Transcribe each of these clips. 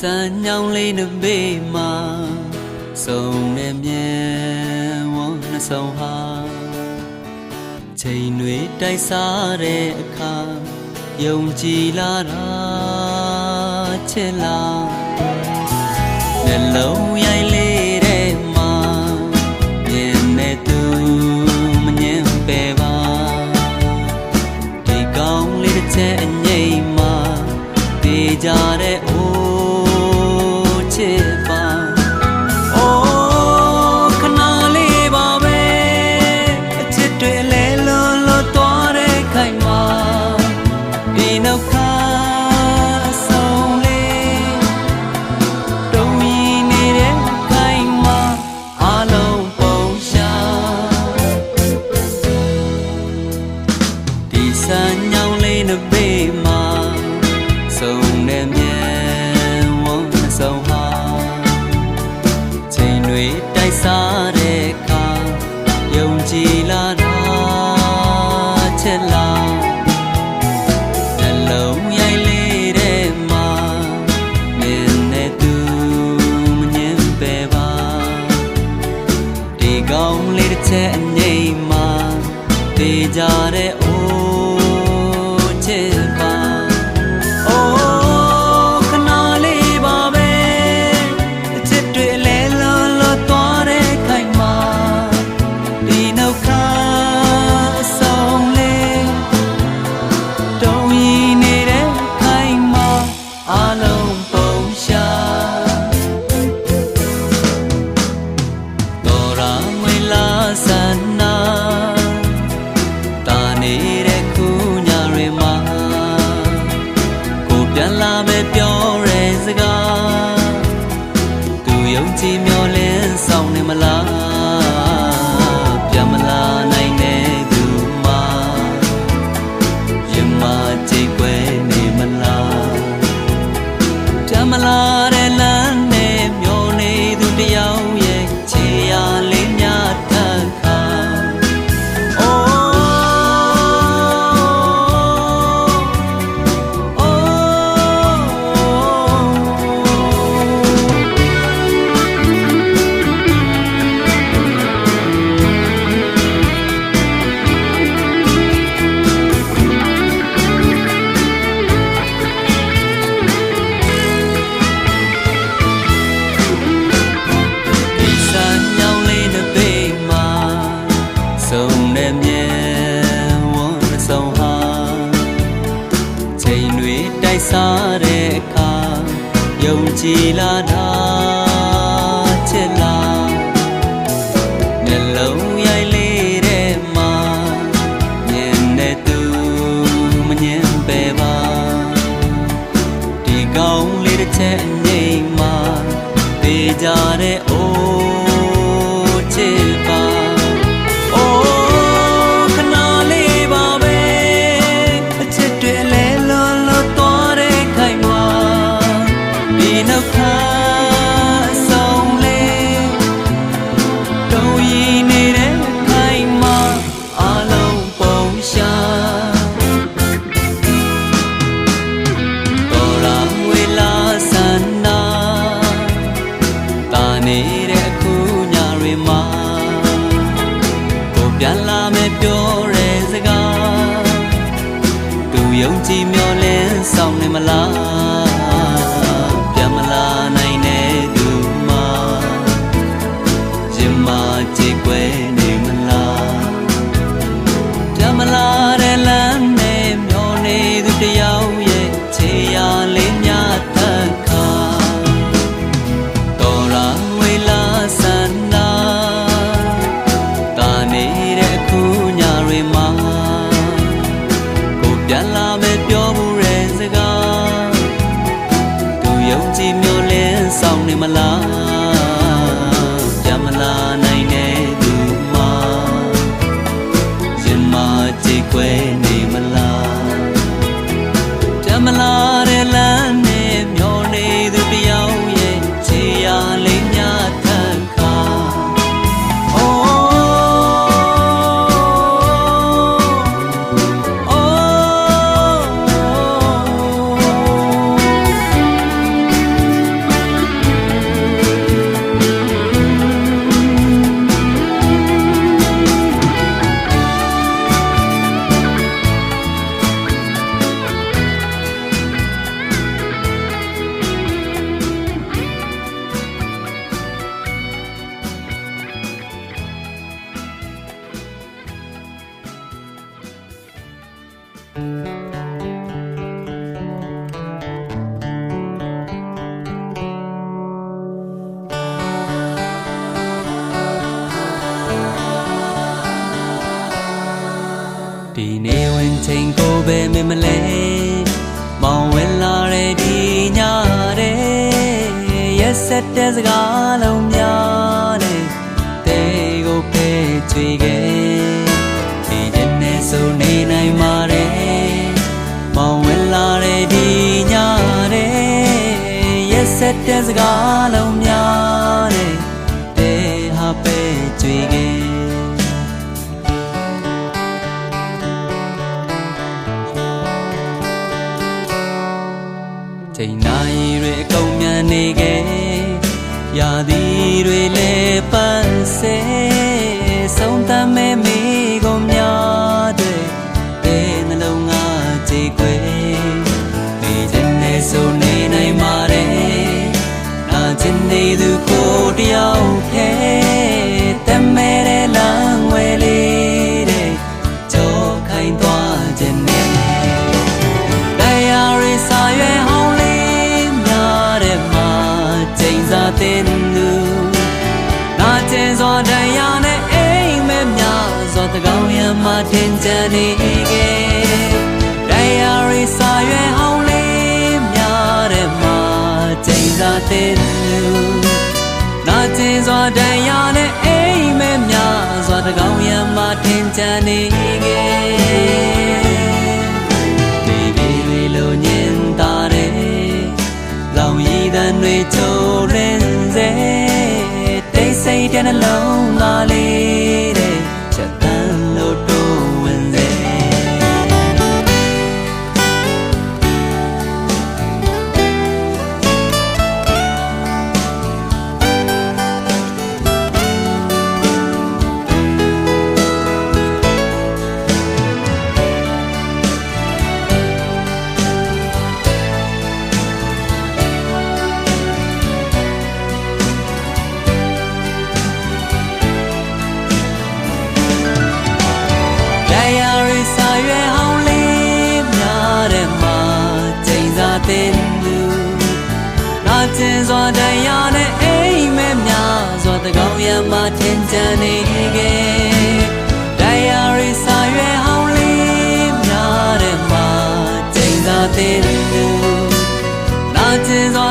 စံညောင်းလေးနှစ်ပေမှာစုံနဲ့မြန်ဝန်းနှဆောင်ဟာချိန်တွေတိုက်စားတဲ့အခါယုံကြည်လာတာချစ်လာနှလုံးရိုက်လေ ईमान ते जा रहे ओ கமலார နေတဲ့ခုညတွေမှာကိုပြန်လာမယ်ပြောတဲ့စကားသူယုံကြည်မျှော်လင့်ဆောင်နေမလား ဒီနေဝင်ချိန်ကိုပဲမမလဲမောင်ဝင်လာတဲ့ဒီညတဲ့ရက်ဆက်တဲ့စကားလုံးများတဲ့တဲကိုပဲကြွေခဲ့ဒီတဲ့နဲ့ဆိုနေနိုင်ပါတယ်မောင်ဝင်လာတဲ့ဒီညတဲ့ရက်ဆက်တဲ့စကားလုံးများတဲ့တဲဟာပဲကြွေခဲ့ ခြင်း တဲ့လူနာကျင်စွာတရားနဲ့အိမ်မဲများစွာတကောင်းရမထင်ကြနေခဲ့ဒီဒီတွေလိုညင်တာတဲ့လောင်ရည်တန်တွေချိုးရင်းစေတိတ်ဆိတ်တဲ့နှလုံးသားလေး စွာတရားနဲ့အိမ်မဲများစွာတကောင်းရမထင်ကြနေခဲ့တရားရီစာရွယ်ဟောင်းလေးများတဲ့မှာချိန်စားတဲ့လူနာကျင်စွာ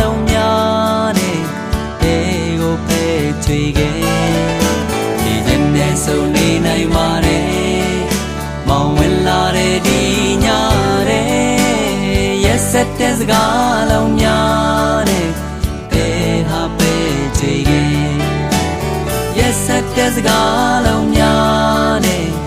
လုံးများတဲ့တဲကိုဖဲချွေခဲ့ဒီနေ့နဲ့ဆုံနေနိုင်ပါတယ်မောင်ဝင်လာတဲ့ဒီညတဲ့ရက်ဆက်တဲ့စကားလုံးများတဲ့တဲဟာပဲချွေခဲ့ Yes ဆက်တဲ့စကားလုံးများနဲ့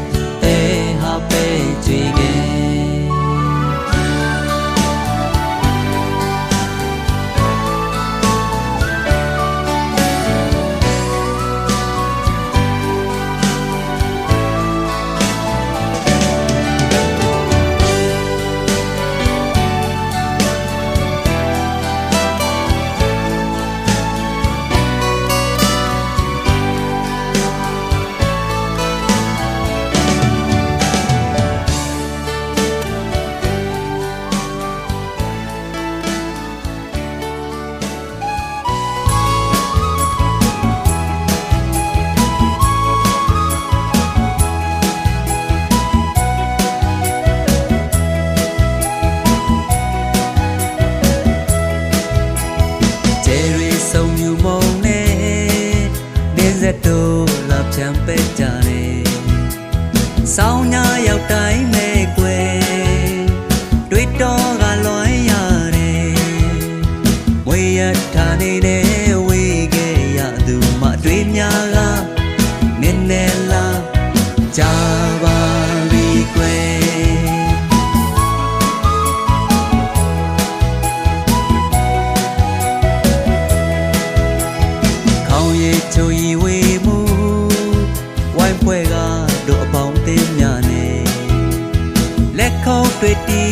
ဖွဲ့ကတို့အပေါင်းအသင်းများနဲ့လက်ခုံးတွေ့တီ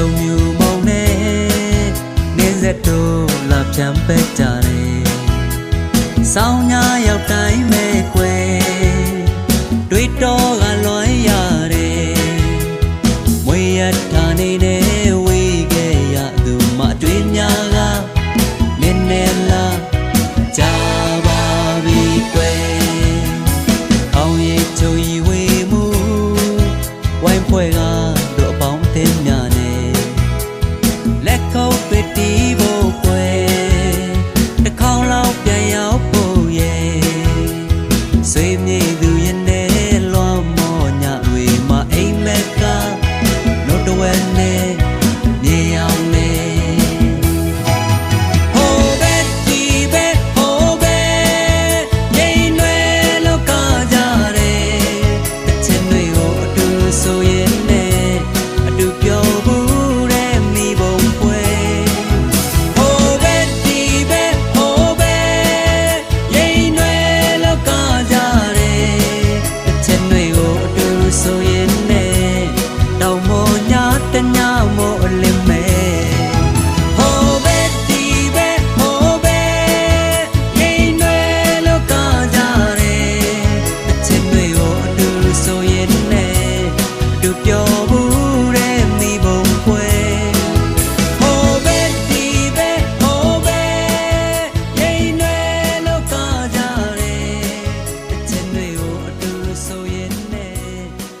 ဆုံမြူမုံနဲ့နေဆက်တို့လာပြန်ပက်ကြတယ်ဆောင်းညာရောက်တိုင်းမဲ့ကွယ်တွေ့တော့ကလွန်ရတယ်မွေရထားနေတဲ့ဝေးခဲ့ရသူမအတွေ့များကနင်းနေလားကြာပါပြီကွယ်အောင်ရချုံဤဝေး